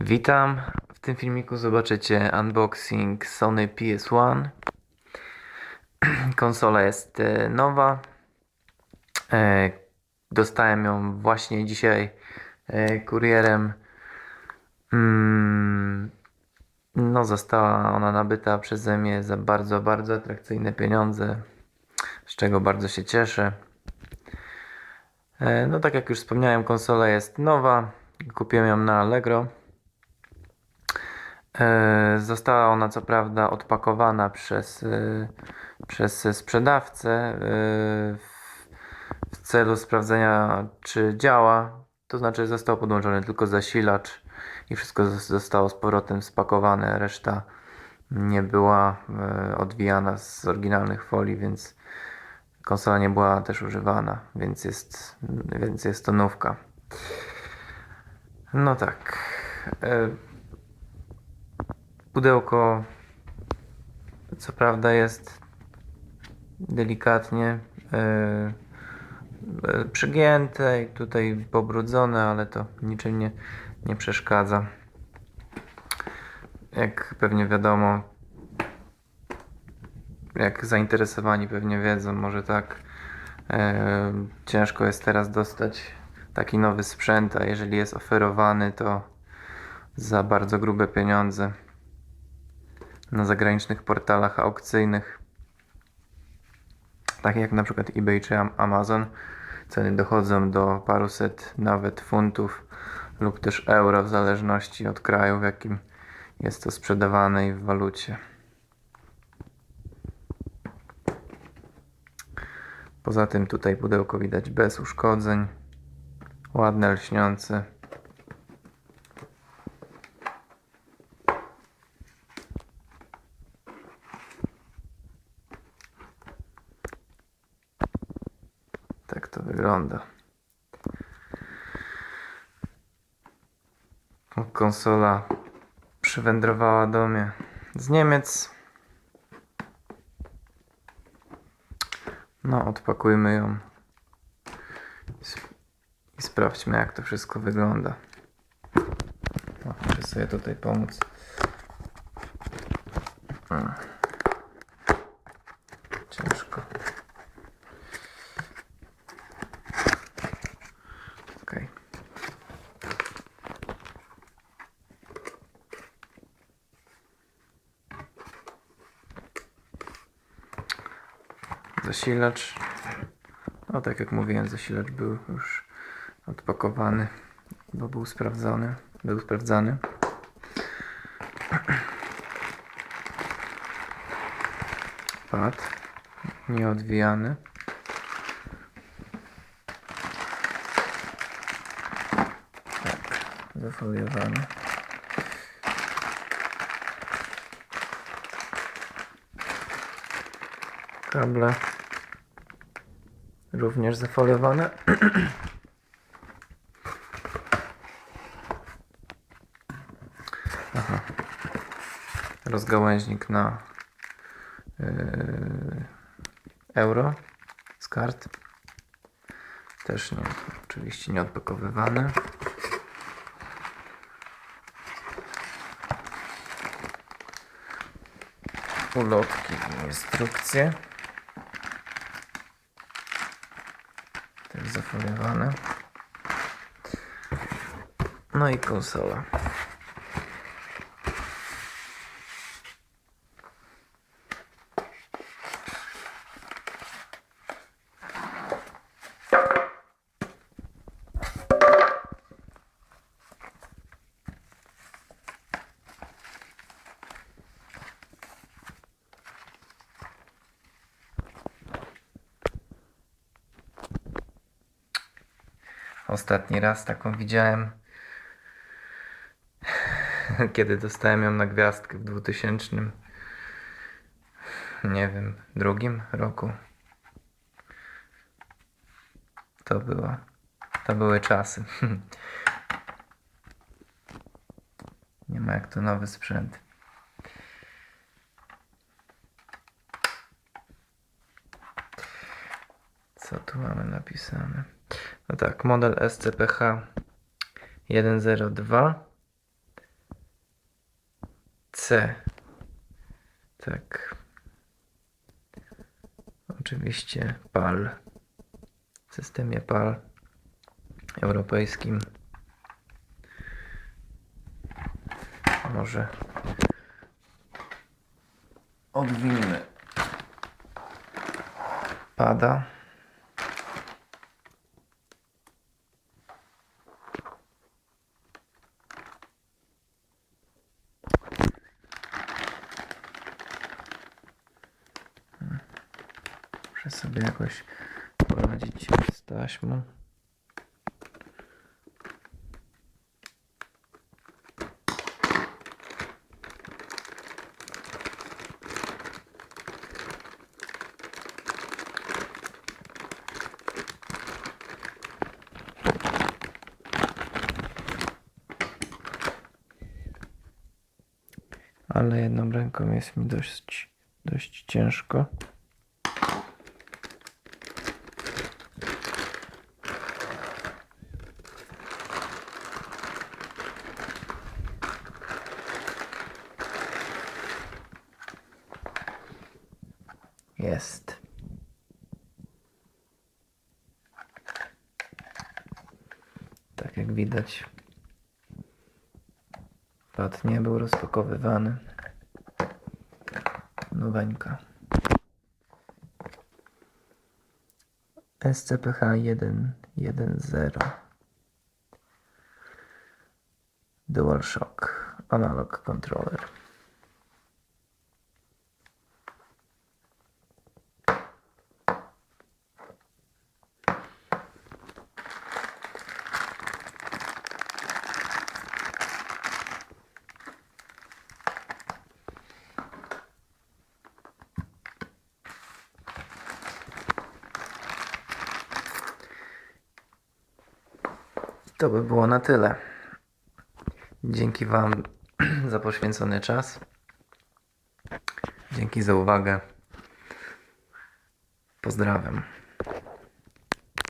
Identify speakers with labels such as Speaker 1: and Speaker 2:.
Speaker 1: Witam. W tym filmiku zobaczycie unboxing Sony PS1. Konsola jest e, nowa. E, Dostałem ją właśnie dzisiaj e, kurierem. Mm, No, została ona nabyta przeze mnie za bardzo, bardzo atrakcyjne pieniądze, z czego bardzo się cieszę. No, tak jak już wspomniałem, konsola jest nowa. Kupiłem ją na Allegro. E, Została ona co prawda odpakowana przez, e, przez sprzedawcę e, w, celu sprawdzenia, czy działa. To znaczy, został podłączony tylko zasilacz i wszystko zos- zostało z powrotem spakowane. Reszta nie była odwijana z oryginalnych folii, więc konsola nie była też używana, więc jest, więc jest to nówka. No tak. Pudełko co prawda jest delikatnie e, przygięte i tutaj pobrudzone, ale to niczym nie, nie przeszkadza. Jak pewnie wiadomo, jak zainteresowani pewnie wiedzą, może tak e, ciężko jest teraz dostać taki nowy sprzęt, a jeżeli jest oferowany, to za bardzo grube pieniądze na zagranicznych portalach aukcyjnych, takich jak na przykład eBay czy Am- Amazon. Ceny dochodzą do paruset nawet funtów lub też euro, w zależności od kraju, w jakim jest to sprzedawane i w walucie. Poza tym tutaj pudełko widać bez uszkodzeń, ładne, lśniące. Tak to wygląda. Konsola przywędrowała do mnie z Niemiec. No, odpakujmy ją i sp- i sprawdźmy, jak to wszystko wygląda. O, muszę sobie tutaj pomóc. Hmm. Ciężko. Okej. Zasilacz. No tak jak mówiłem, zasilacz był już odpakowany, bo był sprawdzony. Był sprawdzany. Pad nieodwijany. Tak, zafoliowany. Kable również zafoliowane. Aha. Rozgałęźnik na yy, euro z kart. Też nie, oczywiście nie odpakowywane. Ulotki i instrukcje. Zafoliowane. No i konsola. Ostatni raz taką widziałem, kiedy dostałem ją na gwiazdkę w 2000, nie wiem, drugim roku. To było, to były czasy. Nie ma jak to nowy sprzęt. Co tu mamy napisane? No tak, model SCPH 102 C. Tak. Oczywiście PAL. W systemie PAL europejskim. Może odwinimy pada. Muszę sobie jakoś poradzić z taśmą. Ale jedną ręką jest mi dość, dość ciężko. Jest. Tak jak widać, pad nie był rozpakowywany. Noweńka. SCPH 1.1.0 DualShock Analog Controller. To by było na tyle. Dzięki Wam za poświęcony czas. Dzięki za uwagę. Pozdrawiam.